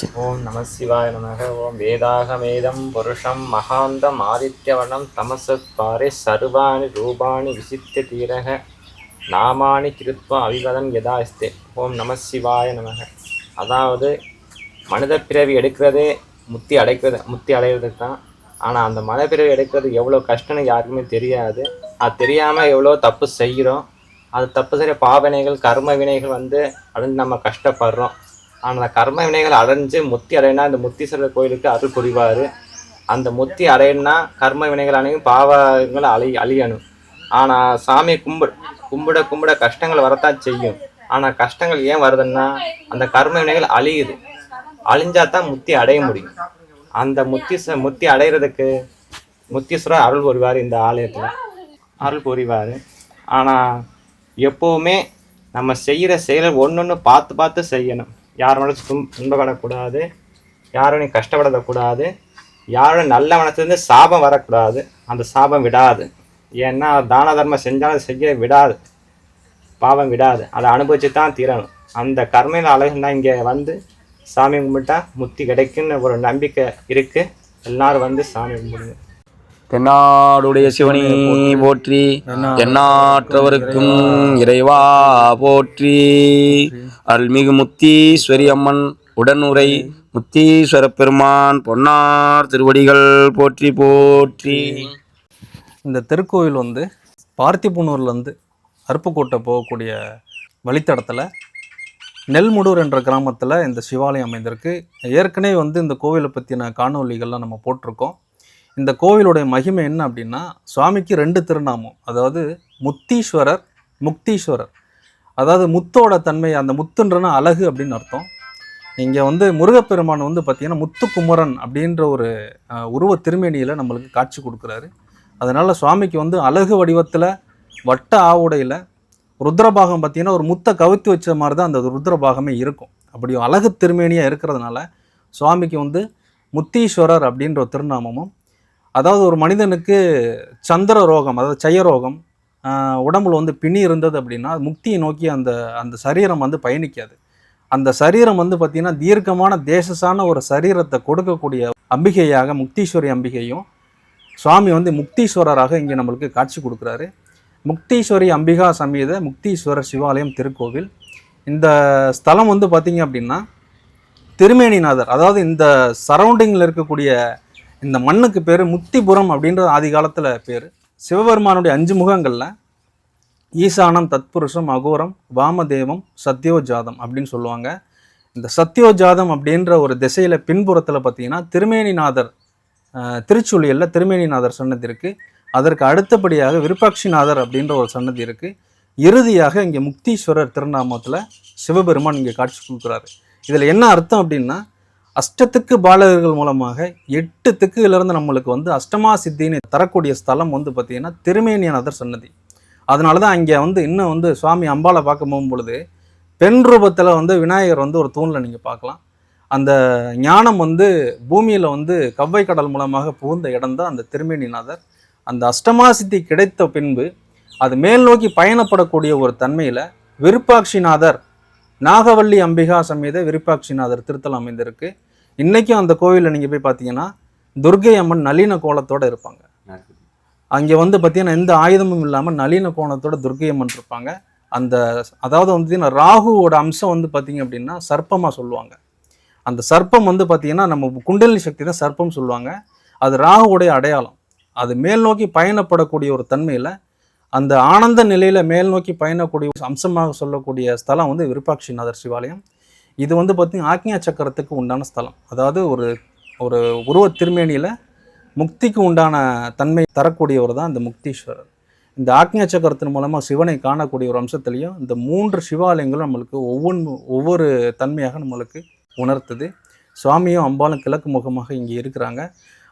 ஓம் நம சிவாய நமக. ஓம் வேதாகமேதம் புருஷம் மகாந்தம் ஆதித்யவனம் தமசத்வாரே சர்வாணி ரூபாணி விசித்திய தீரக. நாமானி கிருத்வா அவிவதம் யதாஸ்தே. ஓம் நம சிவாய நமக. அதாவது மனித பிறவி எடுக்கிறதே முத்தி அடைக்கிறது முத்தி அடைகிறதுக்கு தான். ஆனால் அந்த மனித பிறவி எடுக்கிறது எவ்வளோ கஷ்டம்னு யாருக்குமே தெரியாது. அது தெரியாமல் எவ்வளோ தப்பு செய்கிறோம். அது தப்பு செய்கிற பாவனைகள் கர்ம வினைகள் வந்து அது நம்ம கஷ்டப்படுறோம். ஆனால் கர்ம வினைகள் அடைஞ்சு முத்தி அடையினா இந்த முத்தீஸ்வரர் கோயிலுக்கு அருள் புரிவார். அந்த முத்தி அடையணும்னா கர்ம வினைகள் அணையும் பாவங்கள் அழி அழியணும். ஆனால் சாமி கும்பிட கும்பிட கும்பிட கஷ்டங்கள் வரத்தான் செய்யும். ஆனால் கஷ்டங்கள் ஏன் வருதுன்னா அந்த கர்ம வினைகள் அழியுது. அழிஞ்சா தான் முத்தி அடைய முடியும். அந்த முத்தி முத்தி அடையிறதுக்கு முத்தீஸ்வரர் அருள் புரிவார் இந்த ஆலயத்தில். அருள் புரிவார். ஆனால் எப்போவுமே நம்ம செய்கிற செயலை ஒன்று ஒன்று பார்த்து பார்த்து செய்யணும். யார் மனசு துன் துன்பப்படக்கூடாது. யாரும் கஷ்டப்படக்கூடாது. யாரும் நல்ல மனசுலேருந்து சாபம் வரக்கூடாது. அந்த சாபம் விடாது. ஏன்னா தான தர்மம் செஞ்சாலும் செய்ய விடாது. பாவம் விடாது. அதை அனுபவிச்சு தான் தீரணும். அந்த கர்மையில் அழகுனா இங்கே வந்து சாமி கும்பிட்டா முத்தி கிடைக்குன்னு ஒரு நம்பிக்கை இருக்குது எல்லாரும் வந்து சாமி கும்பிடுங்க. தென்னாடுடைய சிவனி போற்றி எண்ணாற்றவருக்கும் இறைவா போற்றி. அருள்மிகு முத்தீஸ்வரி அம்மன் உடனுரை முத்தீஸ்வர பெருமான் பொன்னார் திருவடிகள் போற்றி போற்றி. இந்த திருக்கோவில் வந்து பார்த்திபுனூர்லேருந்து அருப்புக்கோட்டை போகக்கூடிய வழித்தடத்தில் நெல்முடூர் என்ற கிராமத்தில் இந்த சிவாலயம் அமைந்திருக்கு. ஏற்கனவே வந்து இந்த கோவிலை பற்றின காணொளிகள்லாம் நம்ம போட்டிருக்கோம். இந்த கோவிலுடைய மகிமை என்ன அப்படின்னா சுவாமிக்கு ரெண்டு திருநாமம். அதாவது முத்தீஸ்வரர் முக்தீஸ்வரர். அதாவது முத்தோட தன்மை அந்த முத்துன்றனா அழகு அப்படின்னு அர்த்தம். இங்கே வந்து முருகப்பெருமான் வந்து பார்த்திங்கன்னா முத்துக்குமரன் அப்படின்ற ஒரு உருவ திருமேனியில் நம்மளுக்கு காட்சி கொடுக்குறாரு. அதனால் சுவாமிக்கு வந்து அழகு வடிவத்தில் வட்ட ஆவுடையில் ருத்ரபாகம் பார்த்திங்கன்னா ஒரு முத்தை கவித்து வச்ச மாதிரி தான் அந்த ருத்ரபாகமே இருக்கும். அப்படி அழகு திருமேனியாக இருக்கிறதுனால சுவாமிக்கு வந்து முத்தீஸ்வரர் அப்படின்ற ஒரு திருநாமமும் அதாவது ஒரு மனிதனுக்கு சந்திர ரோகம் அதாவது செய்ய ரோகம் உடம்புல வந்து பிணி இருந்தது அப்படின்னா முக்தியை நோக்கி அந்த அந்த சரீரம் வந்து பயணிக்காது. அந்த சரீரம் வந்து பார்த்திங்கன்னா தீர்க்கமான தேசசான ஒரு சரீரத்தை கொடுக்கக்கூடிய அம்பிகையாக முக்தீஸ்வரி அம்பிகையும் சுவாமி வந்து முக்தீஸ்வரராக இங்கே நம்மளுக்கு காட்சி கொடுக்குறாரு. முக்தீஸ்வரி அம்பிகா சமீத முக்தீஸ்வரர் சிவாலயம் திருக்கோவில். இந்த ஸ்தலம் வந்து பார்த்திங்க அப்படின்னா திருமேனிநாதர் அதாவது இந்த சரௌண்டிங்கில் இருக்கக்கூடிய இந்த மண்ணுக்கு பேர் முத்திபுரம் அப்படின்ற ஆதி காலத்தில் பேர். சிவபெருமானுடைய அஞ்சு முகங்களில் ஈசானம் தத்புருஷம் அகோரம் வாமதேவம் சத்யோஜாதம் அப்படின்னு சொல்லுவாங்க. இந்த சத்யோஜாதம் அப்படின்ற ஒரு திசையில் பின்புறத்தில் பார்த்தீங்கன்னா திருமேனிநாதர் திருச்சுழியில் திருமேனிநாதர் சன்னதி இருக்குது அதற்கு அடுத்தபடியாக விருப்பாட்சிநாதர் அப்படின்ற ஒரு சன்னதி இருக்குது இறுதியாக இங்கே முக்தீஸ்வரர் திருநாமத்தில் சிவபெருமான் இங்கே காட்சி கொடுக்குறாரு. இதில் என்ன அர்த்தம் அப்படின்னா அஷ்டத்துக்கு பாலகர்கள் மூலமாக எட்டு திக்குலேருந்து நம்மளுக்கு வந்து அஷ்டமா சித்தின்னு தரக்கூடிய ஸ்தலம் வந்து பார்த்திங்கன்னா திருமேனியநாதர் சன்னதி. அதனால தான் அங்கே வந்து இன்னும் வந்து சுவாமி அம்பாளை பார்க்க போகும்பொழுது பெண் ரூபத்தில் வந்து விநாயகர் வந்து ஒரு தூணில் நீங்கள் பார்க்கலாம். அந்த ஞானம் வந்து பூமியில் வந்து கவ்வை கடல் மூலமாக புகுந்த இடம் தான் அந்த திருமேனிநாதர் அந்த அஷ்டமா சித்தி கிடைத்த பின்பு அது மேல் நோக்கி பயணப்படக்கூடிய ஒரு தன்மையில் விருப்பாட்சிநாதர் நாகவல்லி அம்பிகா சமேத விருப்பாட்சிநாதர் திருத்தலம் அமைந்திருக்கு. இன்றைக்கும் அந்த கோவிலில் நீங்கள் போய் பார்த்தீங்கன்னா துர்க்கை அம்மன் நளின கோலத்தோடு இருப்பாங்க. அங்கே வந்து பார்த்தீங்கன்னா எந்த ஆயுதமும் இல்லாமல் நளின கோணத்தோட துர்க்கை அம்மன் இருப்பாங்க. அந்த அதாவது வந்து பார்த்தீங்கன்னா ராகுவோட அம்சம் வந்து பார்த்தீங்க அப்படின்னா சர்ப்பமாக சொல்லுவாங்க. அந்த சர்ப்பம் வந்து பார்த்தீங்கன்னா நம்ம குண்டலினி சக்தி தான் சர்ப்பம் சொல்லுவாங்க. அது ராகுவுடைய அடையாளம். அது மேல் நோக்கி பயணப்படக்கூடிய ஒரு தன்மையில் அந்த ஆனந்த நிலையில் மேல் நோக்கி பயணக்கூடிய ஒரு அம்சமாக சொல்லக்கூடிய ஸ்தலம் வந்து விருப்பாட்சிநாதர் சிவாலயம். இது வந்து பார்த்திங்கன்னா ஆக்ஞா சக்கரத்துக்கு உண்டான ஸ்தலம். அதாவது ஒரு ஒரு உருவ திருமேனியில் முக்திக்கு உண்டான தன்மை தரக்கூடியவர் தான் இந்த முக்தீஸ்வரர். இந்த ஆக்ஞா சக்கரத்தின் மூலமாக சிவனை காணக்கூடிய ஒரு அம்சத்துலேயும் இந்த மூன்று சிவாலயங்களும் நம்மளுக்கு ஒவ்வொன்று ஒவ்வொரு தன்மையாக நம்மளுக்கு உணர்த்துது. சுவாமியும் அம்பாலும் கிழக்கு முகமாக இங்கே இருக்கிறாங்க.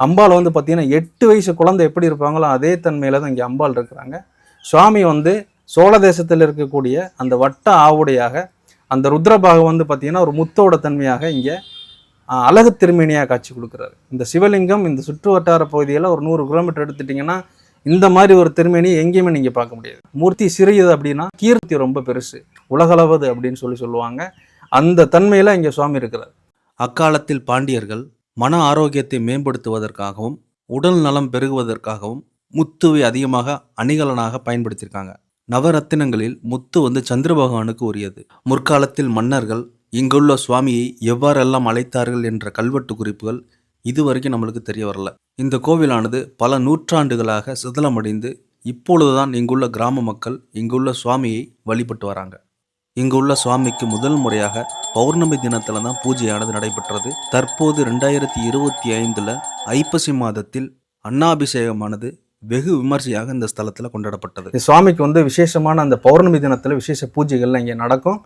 அம்பாள் வந்து பார்த்திங்கன்னா எட்டு வயசு குழந்தை எப்படி இருப்பாங்களோ அதே தன்மையில் தான் இங்கே அம்பாள் இருக்கிறாங்க. சுவாமி வந்து சோழ தேசத்தில் இருக்கக்கூடிய அந்த வட்ட ஆவுடையாக அந்த ருத்ரபாகம் வந்து பார்த்திங்கன்னா ஒரு முத்தோட தன்மையாக இங்கே அழகு திருமேனியாக காட்சி கொடுக்குறாரு. இந்த சிவலிங்கம் இந்த சுற்று வட்டார பகுதியில் ஒரு நூறு கிலோமீட்டர் எடுத்துட்டிங்கன்னா இந்த மாதிரி ஒரு திருமேனி எங்கேயுமே நீங்கள் பார்க்க முடியாது. மூர்த்தி சிறியது அப்படின்னா கீர்த்தி ரொம்ப பெருசு உலகளவது அப்படின்னு சொல்லி சொல்லுவாங்க. அந்த தன்மையில் இங்கே சுவாமி இருக்கிறார். அக்காலத்தில் பாண்டியர்கள் மன ஆரோக்கியத்தை மேம்படுத்துவதற்காகவும் உடல் நலம் பெருகுவதற்காகவும் முத்துவை அதிகமாக அணிகலனாக பயன்படுத்தியிருக்காங்க. நவரத்தினங்களில் முத்து வந்து சந்திர பகவானுக்கு உரியது. முற்காலத்தில் மன்னர்கள் இங்குள்ள சுவாமியை எவ்வாறெல்லாம் அழைத்தார்கள் என்ற கல்வெட்டு குறிப்புகள் இதுவரைக்கும் நம்மளுக்கு தெரிய வரல. இந்த கோவிலானது பல நூற்றாண்டுகளாக சிதிலமடைந்து இப்பொழுதுதான் இங்குள்ள கிராம மக்கள் இங்குள்ள சுவாமியை வழிபட்டு வராங்க. இங்குள்ள சுவாமிக்கு முதல் முறையாக பௌர்ணமி தினத்தில் தான் பூஜையானது நடைபெற்றது. தற்போது ரெண்டாயிரத்தி இருபத்தி ஐந்தில் ஐப்பசி மாதத்தில் அன்னாபிஷேகமானது வெகு விமர்சையாக இந்த ஸ்தலத்தில் கொண்டாடப்பட்டது. சுவாமிக்கு வந்து விசேஷமான அந்த பௌர்ணமி தினத்தில் விசேஷ பூஜைகள்லாம் இங்கே நடக்கும்.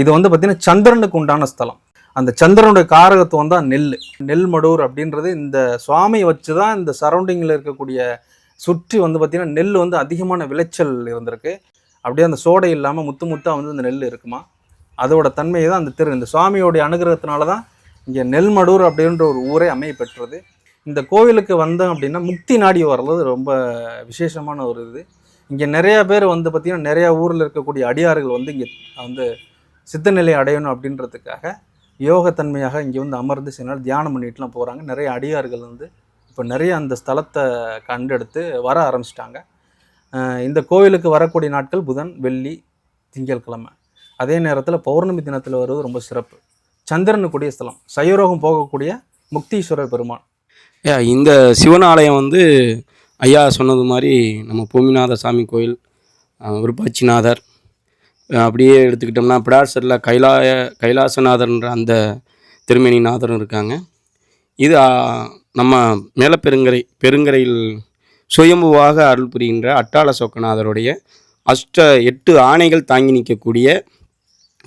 இது வந்து பார்த்திங்கன்னா சந்திரனுக்கு உண்டான ஸ்தலம். அந்த சந்திரனுடைய காரகத்துவம் தான் நெல். நெல்மடூர் அப்படின்றது இந்த சுவாமியை வச்சு தான் இந்த சரௌண்டிங்கில் இருக்கக்கூடிய சுற்றி வந்து பார்த்திங்கன்னா நெல் வந்து அதிகமான விளைச்சல் இருந்திருக்கு. அப்படியே அந்த சோடை இல்லாமல் முத்து முத்தாக வந்து அந்த நெல் இருக்குமா? அதோட தன்மையை தான் அந்த திரு. இந்த சுவாமியோடைய அனுகிரகத்தினால தான் இங்கே நெல்மடூர் அப்படின்ற ஒரு ஊரே அமைய பெற்றது இந்த கோவிலுக்கு வந்தோம் அப்படின்னா முக்தி நாடி வர்றது ரொம்ப விசேஷமான ஒரு இது. இங்கே நிறையா பேர் வந்து பார்த்திங்கன்னா நிறையா ஊரில் இருக்கக்கூடிய அடியார்கள் வந்து இங்கே வந்து சித்தநிலை அடையணும் அப்படின்றதுக்காக யோகத்தன்மையாக இங்கே வந்து அமர்ந்து சில நாள் தியானம் பண்ணிட்டுலாம் போகிறாங்க நிறைய அடியார்கள் வந்து இப்போ நிறைய அந்த ஸ்தலத்தை கண்டெடுத்து வர ஆரம்பிச்சிட்டாங்க. இந்த கோவிலுக்கு வரக்கூடிய நாட்கள் புதன் வெள்ளி திங்கட்கிழமை. அதே நேரத்தில் பௌர்ணமி தினத்தில் வருவது ரொம்ப சிறப்பு. சந்திரனுக்குரிய ஸ்தலம் சயரோகம் போகக்கூடிய முக்தீஸ்வரர் பெருமான். இந்த சிவன் ஆலயம் வந்து ஐயா சொன்னது மாதிரி நம்ம பூமிநாத சாமி கோயில் விருப்பாட்சிநாதர் அப்படியே எடுத்துக்கிட்டோம்னா பிடாசரில் கைலாய கைலாசநாதர்ன்ற அந்த திருமேனிநாதரும் இருக்காங்க. இது நம்ம நம்ம மேலப்பெருங்கரை பெருங்கரையில் சுயம்புவாக அருள் புரிகின்ற அட்டாள சோக்கநாதருடைய அஷ்ட எட்டு ஆணைகள் தாங்கி நிற்கக்கூடிய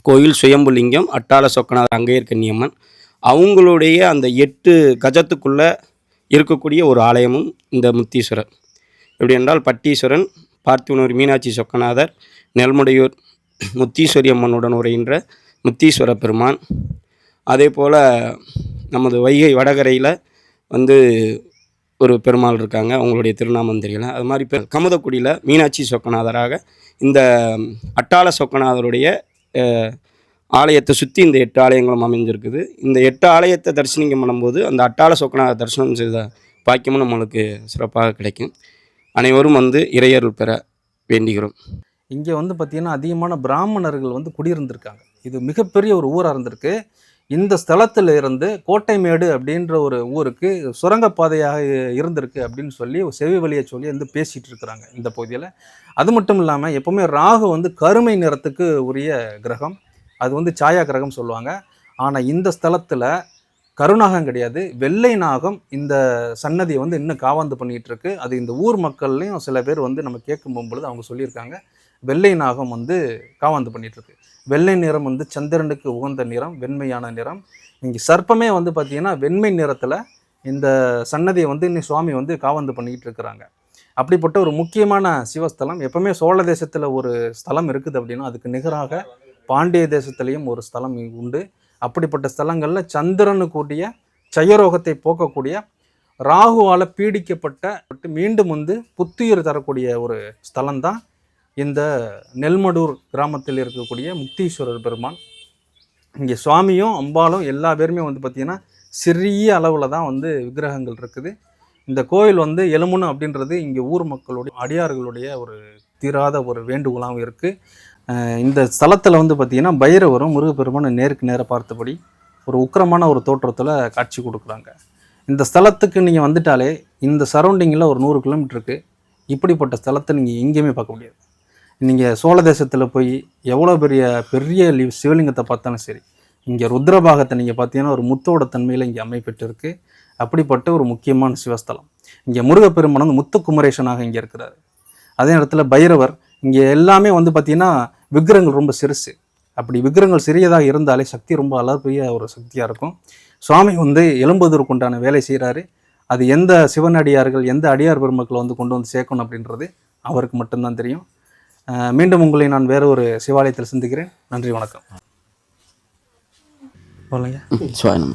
கோயில் சுயம்புலிங்கம் அட்டாள சொக்கநாதர் அங்கையர் கன்னியம்மன் அவங்களுடைய அந்த எட்டு கஜத்துக்குள்ளே இருக்கக்கூடிய ஒரு ஆலயமும் இந்த முத்தீஸ்வரர். எப்படி என்றால் பட்டீஸ்வரன் பார்த்திவனூர் மீனாட்சி சொக்கநாதர் நெல்முடையூர் முத்தீஸ்வரி அம்மனுடன் உரைகின்ற முத்தீஸ்வர பெருமான். அதே போல் நமது வைகை வடகரையில் வந்து ஒரு பெருமாள் இருக்காங்க அவங்களுடைய திருநாமம் தெரியல அது மாதிரி பெ கமுதக்குடியில் மீனாட்சி சொக்கநாதராக இந்த அட்டாள சொக்கநாதருடைய ஆலயத்தை சுற்றி இந்த எட்டு ஆலயங்களும் அமைஞ்சிருக்குது. இந்த எட்டு ஆலயத்தை தரிசனிக்கம் பண்ணும்போது அந்த அட்டாள சொக்கநாத தரிசனம் செய்த பாக்கியமும் நம்மளுக்கு சிறப்பாக கிடைக்கும். அனைவரும் வந்து இறையருள் பெற வேண்டுகிறோம். இங்கே வந்து பார்த்திங்கன்னா அதிகமான பிராமணர்கள் வந்து குடியிருந்திருக்காங்க. இது மிகப்பெரிய ஒரு ஊராக இருந்திருக்கு. இந்த ஸ்தலத்தில் இருந்து கோட்டைமேடு அப்படின்ற ஒரு ஊருக்கு சுரங்கப்பாதையாக இருந்திருக்கு அப்படின்னு சொல்லி ஒரு செவி வழியை சொல்லி வந்து பேசிகிட்டு இருக்கிறாங்க இந்த பகுதியில். அது மட்டும் இல்லாமல் எப்போவுமே ராகு வந்து கருமை நிறத்துக்கு உரிய கிரகம். அது வந்து சாயா கிரகம் சொல்லுவாங்க. ஆனால் இந்த ஸ்தலத்தில் கருநாகம் கிடையாது. வெள்ளை நாகம் இந்த சன்னதியை வந்து இன்னும் காவாந்து பண்ணிகிட்டு இருக்கு அது இந்த ஊர் மக்கள்லையும் சில பேர் வந்து நம்ம கேட்கும் போகும்பொழுது அவங்க சொல்லியிருக்காங்க. வெள்ளை நாகம் வந்து காவாந்து பண்ணிகிட்ருக்கு. வெள்ளை நிறம் வந்து சந்திரனுக்கு உகந்த நிறம் வெண்மையான நிறம். இங்கே சர்ப்பமே வந்து பார்த்திங்கன்னா வெண்மை நிறத்தில் இந்த சன்னதியை வந்து இன்னும் சுவாமி வந்து காவாந்து பண்ணிக்கிட்டு இருக்கிறாங்க அப்படிப்பட்ட ஒரு முக்கியமான சிவஸ்தலம். எப்போவுமே சோழ தேசத்தில் ஒரு ஸ்தலம் இருக்குது அப்படின்னா அதுக்கு நிகராக பாண்டிய தேசத்துலேயும் ஒரு ஸ்தலம் உண்டு. அப்படிப்பட்ட ஸ்தலங்களில் சந்திரனுக்குரிய செயரோகத்தை போக்கக்கூடிய ராகுவால் பீடிக்கப்பட்ட மீண்டும் வந்து புத்துயிர் தரக்கூடிய ஒரு ஸ்தலம் தான் இந்த நெல்மடூர் கிராமத்தில் இருக்கக்கூடிய முக்தீஸ்வரர் பெருமான். இங்கே சுவாமியும் அம்பாலும் எல்லா பேருமே வந்து பார்த்திங்கன்னா சிறிய அளவில் தான் வந்து விக்கிரகங்கள் இருக்குது. இந்த கோயில் வந்து எலும்புன்னு அப்படின்றது இங்கே ஊர் மக்களுடைய அடியார்களுடைய ஒரு தீராத ஒரு வேண்டுகோளாகவும் இருக்குது இந்த ஸ்தலத்தில் வந்து பார்த்திங்கன்னா பைரவரும் முருகப்பெருமான் நேருக்கு நேராக பார்த்தபடி ஒரு உக்கிரமான ஒரு தோற்றத்தில் காட்சி கொடுக்குறாங்க. இந்த ஸ்தலத்துக்கு நீங்கள் வந்துட்டாலே இந்த சரௌண்டிங்கில் ஒரு நூறு கிலோமீட்டருக்கு இப்படிப்பட்ட ஸ்தலத்தை நீங்கள் எங்கேயுமே பார்க்க முடியாது. நீங்கள் சோழ தேசத்தில் போய் எவ்வளோ பெரிய பெரிய லி- சிவலிங்கத்தை பார்த்தாலும் சரி இங்கே ருத்ரபாகத்தை நீங்கள் பார்த்தீங்கன்னா ஒரு முத்தோட தன்மையில் இங்கே அமைப்பெற்றிருக்கு அப்படிப்பட்ட ஒரு முக்கியமான சிவஸ்தலம். இங்கே முருகப்பெருமான் வந்து முத்து குமரேசனாக இங்கே இருக்கிறார். அதே நேரத்தில் பைரவர் இங்கே எல்லாமே வந்து பார்த்திங்கன்னா விக்கிரகங்கள் ரொம்ப சிறுசு. அப்படி விக்கிரகங்கள் சிறியதாக இருந்தாலே சக்தி ரொம்ப அளப்பரிய ஒரு சக்தியாக இருக்கும். சுவாமி வந்து எழும்புவதற்கு உண்டான வேலை செய்கிறாரு அது எந்த சிவனடியார்கள் எந்த அடியார் பெருமக்களை வந்து கொண்டு வந்து சேர்க்கணும் அப்படின்றது அவருக்கு மட்டும்தான் தெரியும். மீண்டும் உங்களை நான் வேற ஒரு சிவாலயத்தில் சந்திக்கிறேன். நன்றி வணக்கம்.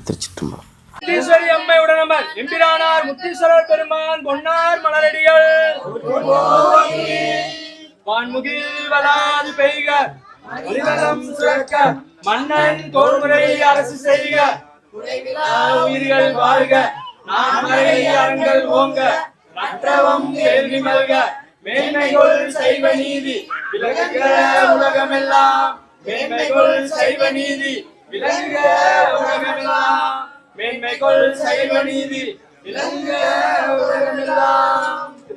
திருச்சிட்டும்பலம் முத்தீஸ்வரி எம்பிரானார் முத்தீஸ்வரர் பெருமான் பொன்னார் மலரடிகள். வான்முகில் வளாது பெய்க. ஒளிவலம் சுரக்க. மன்னன் கோன்முறை அரசு செய்க. உயிர்கள் வாழ்க. நான்மறை அரங்கள் ஓங்க. மற்றவம் கேள்வி மல்க. மேன்மைகொள் சைவ நீதி. விலகுக உலகமெல்லாம். மேன்மைகொள் சைவ நீதி. விலகுக உலகமெல்லாம். மேன்மைகொள் சைவ நீதி. விலகுக உலகமெல்லாம்.